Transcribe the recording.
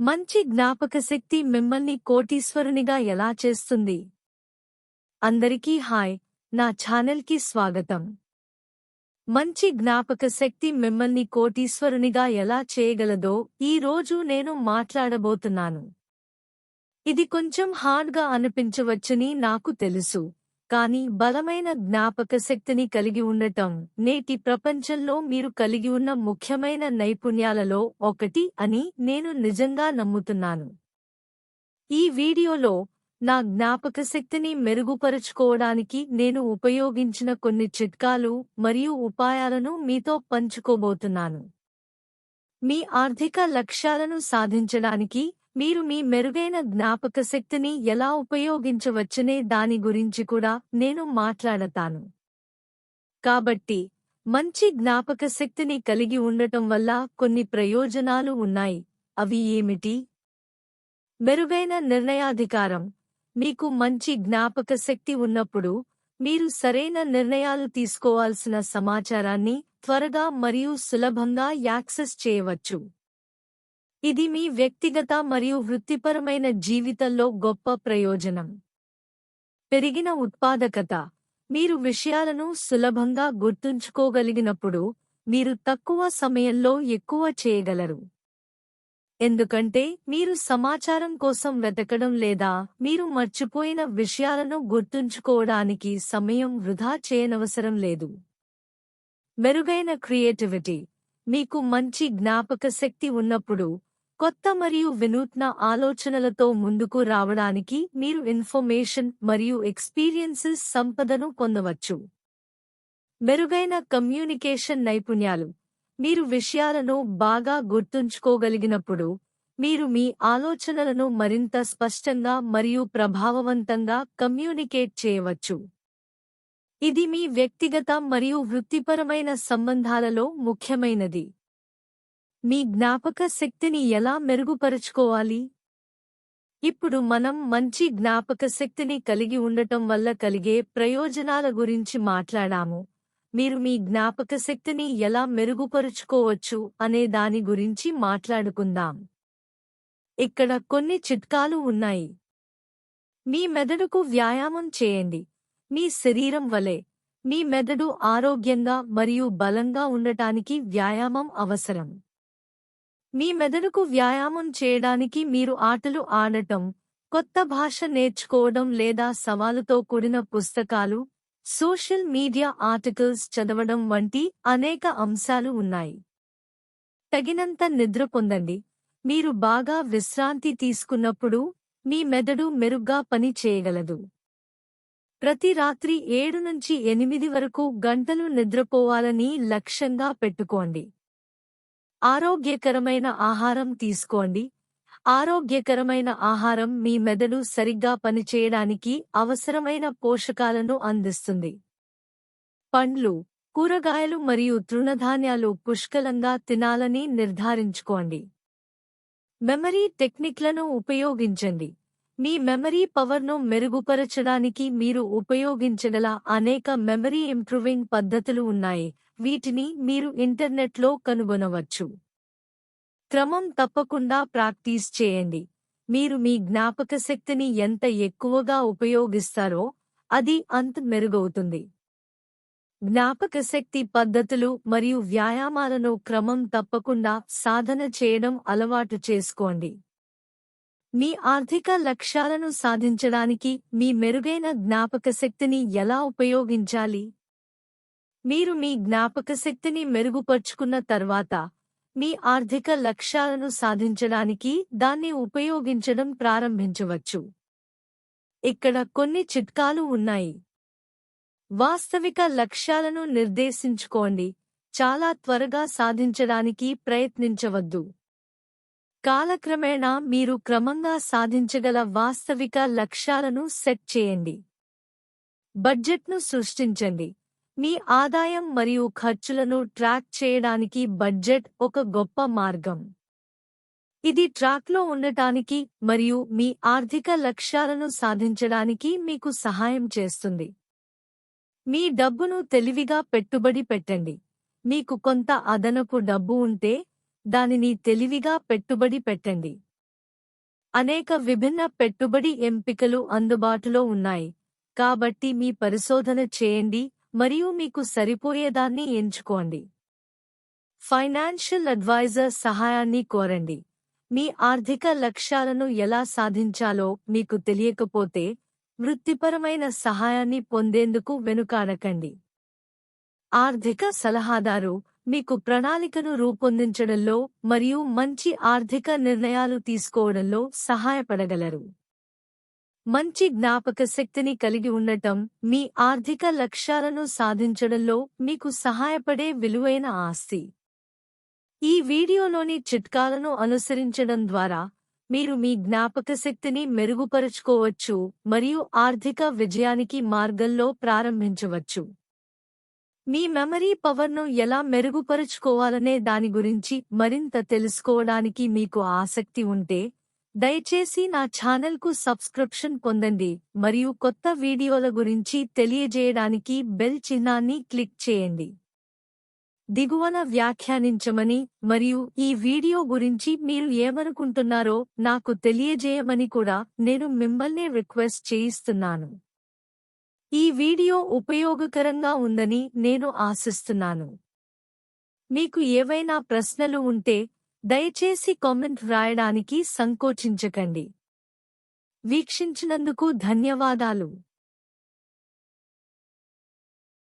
మంచి జ్ఞాపకశక్తి మిమ్మల్ని కోటీశ్వరునిగా ఎలా చేస్తుంది? అందరికీ హాయ్ నా ఛానల్కి స్వాగతం. మంచి జ్ఞాపకశక్తి మిమ్మల్ని కోటీశ్వరునిగా ఎలా చేయగలదో ఈ రోజు నేను మాట్లాడబోతున్నాను. ఇది కొంచెం హార్డ్గా అనిపించవచ్చని నాకు తెలుసు. కానీ బలమైన జ్ఞాపక శక్తిని కలిగి ఉండటం నేటి ప్రపంచంలో మీరు కలిగి ఉన్న ముఖ్యమైన నైపుణ్యాలలో ఒకటి అని నేను నిజంగా నమ్ముతున్నాను. ఈ వీడియోలో నా జ్ఞాపక శక్తిని మెరుగుపరుచుకోవడానికి నేను ఉపయోగించిన కొన్ని చిట్కాలు మరియు ఉపాయాలను మీతో పంచుకోబోతున్నాను. మీ ఆర్థిక లక్ష్యాలను సాధించడానికి మీరు మీ మెరుగైన జ్ఞాపక శక్తిని ఎలా ఉపయోగించవచ్చనే దాని గురించి కూడా నేను మాట్లాడతాను. కాబట్టి మంచి జ్ఞాపక శక్తిని కలిగి ఉండటం వల్ల కొన్ని ప్రయోజనాలు ఉన్నాయి. అవి ఏమిటి? మెరుగైన నిర్ణయాధికారం. మీకు మంచి జ్ఞాపక శక్తి ఉన్నప్పుడు మీరు సరైన నిర్ణయాలు తీసుకోవాల్సిన సమాచారాన్ని త్వరగా మరియు సులభంగా యాక్సెస్ చేయవచ్చు. ఇది మీ వ్యక్తిగత మరియు వృత్తిపరమైన జీవితంలో గొప్ప ప్రయోజనం. పెరిగిన ఉత్పాదకత. మీరు విషయాలను సులభంగా గుర్తుంచుకోగలిగినప్పుడు మీరు తక్కువ సమయంలో ఎక్కువ చేయగలరు. ఎందుకంటే మీరు సమాచారం కోసం వెతకడం లేదా మీరు మర్చిపోయిన విషయాలను గుర్తుంచుకోవడానికి సమయం వృధా చేయనవసరం లేదు. మెరుగైన క్రియేటివిటీ. మీకు మంచి జ్ఞాపక శక్తి ఉన్నప్పుడు కొత్త మరియు వినూత్న ఆలోచనలతో ముందుకు రావడానికి మీరు ఇన్ఫర్మేషన్ మరియు ఎక్స్పీరియన్సెస్ సంపదను పొందవచ్చు. మెరుగైన కమ్యూనికేషన్ నైపుణ్యాలు. మీరు విషయాలను బాగా గుర్తుంచుకోగలిగినప్పుడు మీరు మీ ఆలోచనలను మరింత స్పష్టంగా మరియు ప్రభావవంతంగా కమ్యూనికేట్ చేయవచ్చు. ఇది మీ వ్యక్తిగత మరియు వృత్తిపరమైన సంబంధాలలో ముఖ్యమైనది. మీ జ్ఞాపక శక్తిని ఎలా మెరుగుపరుచుకోవాలి? ఇప్పుడు మనం మంచి జ్ఞాపక శక్తిని కలిగి ఉండటం వల్ల కలిగే ప్రయోజనాల గురించి మాట్లాడాము. మీరు మీ జ్ఞాపక శక్తిని ఎలా మెరుగుపరుచుకోవచ్చు అనే దాని గురించి మాట్లాడుకుందాం. ఇక్కడ కొన్ని చిట్కాలు ఉన్నాయి. మీ మెదడుకు వ్యాయామం చేయండి. మీ శరీరం వలె. మీ మెదడు ఆరోగ్యంగా మరియు బలంగా ఉండటానికి వ్యాయామం అవసరం. మీ మెదడుకు వ్యాయామం చేయడానికి మీరు ఆటలు ఆడటం కొత్త భాష నేర్చుకోవడం లేదా సవాలుతో కూడిన పుస్తకాలు సోషల్ మీడియా ఆర్టికల్స్ చదవడం వంటి అనేక అంశాలు ఉన్నాయి. తగినంత నిద్ర పొందండి. మీరు బాగా విశ్రాంతి తీసుకున్నప్పుడు మీ మెదడు మెరుగ్గా పని చేయగలదు. ప్రతి రాత్రి ఏడు నుంచి ఎనిమిది వరకు గంటలు నిద్రపోవాలని లక్ష్యంగా పెట్టుకోండి. ఆరోగ్యకరమైన ఆహారం తీసుకోండి. ఆరోగ్యకరమైన ఆహారం మీ మెదడు సరిగ్గా పనిచేయడానికి అవసరమైన పోషకాలను అందిస్తుంది. పండ్లు కూరగాయలు మరియు తృణధాన్యాలు పుష్కలంగా తినాలని నిర్ధారించుకోండి. మెమరీ టెక్నిక్లను ఉపయోగించండి. మీ మెమరీ పవర్ను మెరుగుపరచడానికి మీరు ఉపయోగించగల అనేక మెమరీ ఇంప్రూవింగ్ పద్ధతులు ఉన్నాయి. వీటిని మీరు ఇంటర్నెట్లో కనుగొనవచ్చు. క్రమం తప్పకుండా ప్రాక్టీస్ చేయండి. మీరు మీ జ్ఞాపక శక్తిని ఎంత ఎక్కువగా ఉపయోగిస్తారో అది అంత మెరుగవుతుంది. జ్ఞాపక శక్తి పద్ధతులు మరియు వ్యాయామాలను క్రమం తప్పకుండా సాధన చేయడం అలవాటు చేసుకోండి. మీ ఆర్థిక లక్ష్యాలను సాధించడానికి మీ మెరుగైన జ్ఞాపక శక్తిని ఎలా ఉపయోగించాలి? మీరు మీ జ్ఞాపక శక్తిని మెరుగుపరుచుకున్న తర్వాత మీ ఆర్థిక లక్ష్యాలను సాధించడానికి దాన్ని ఉపయోగించడం ప్రారంభించవచ్చు. ఇక్కడ కొన్ని చిట్కాలు ఉన్నాయి. వాస్తవిక లక్ష్యాలను నిర్దేశించుకోండి. చాలా త్వరగా సాధించడానికి ప్రయత్నించవద్దు. కాలక్రమేణా మీరు క్రమంగా సాధించగల వాస్తవిక లక్ష్యాలను సెట్ చేయండి. బడ్జెట్ను సృష్టించండి. మీ ఆదాయం మరియు ఖర్చులను ట్రాక్ చేయడానికి బడ్జెట్ ఒక గొప్ప మార్గం. ఇది ట్రాక్లో ఉండటానికి మరియు మీ ఆర్థిక లక్ష్యాలను సాధించడానికి మీకు సహాయం చేస్తుంది. మీ డబ్బును తెలివిగా పెట్టుబడి పెట్టండి. మీకు కొంత అదనపు డబ్బు ఉంటే దానిని తెలివిగా పెట్టుబడి పెట్టండి. అనేక విభిన్న పెట్టుబడి ఎంపికలు అందుబాటులో ఉన్నాయి. కాబట్టి మీ పరిశోధన చేయండి. మరియు మీకు సరిపోయేదాన్ని ఎంచుకోండి. ఫైనాన్షియల్ అడ్వైజర్ సహాయాన్ని కోరండి. మీ ఆర్థిక లక్ష్యాలను ఎలా సాధించాలో మీకు తెలియకపోతే వృత్తిపరమైన సహాయాన్ని పొందేందుకు వెనుకాడకండి. ఆర్థిక సలహాదారు మీకు ప్రణాళికను రూపొందించడంలో మరియు మంచి ఆర్థిక నిర్ణయాలు తీసుకోవడంలో సహాయపడగలరు. మంచి జ్ఞాపక శక్తిని కలిగి ఉండటం మీ ఆర్థిక లక్ష్యాలను సాధించడంలో మీకు సహాయపడే విలువైన ఆస్తి. ఈ వీడియోలోని చిట్కాలను అనుసరించడం ద్వారా మీరు మీ జ్ఞాపక శక్తిని మెరుగుపరుచుకోవచ్చు మరియు ఆర్థిక విజయానికి మార్గంలో ప్రారంభించవచ్చు. మీ మెమరీ పవర్ను ఎలా మెరుగుపరుచుకోవాలనే దాని గురించి మరింత తెలుసుకోవడానికి మీకు ఆసక్తి ఉంటే దయచేసి నా ఛానల్కు సబ్స్క్రిప్షన్ పొందండి మరియు కొత్త వీడియోల గురించి తెలియజేయడానికి బెల్ చిహ్నాన్ని క్లిక్ చేయండి. దిగువన వ్యాఖ్యానించమని మరియు ఈ వీడియో గురించి మీరు ఏమనుకుంటున్నారో నాకు తెలియజేయమని కూడా నేను మిమ్మల్నే రిక్వెస్ట్ చేయిస్తున్నాను. ఈ వీడియో ఉపయోగకరంగా ఉందని నేను ఆశిస్తున్నాను. మీకు ఏవైనా ప్రశ్నలు ఉంటే దయచేసి కామెంట్ వ్రాయడానికి సంకోచించకండి. వీక్షించినందుకు ధన్యవాదాలు.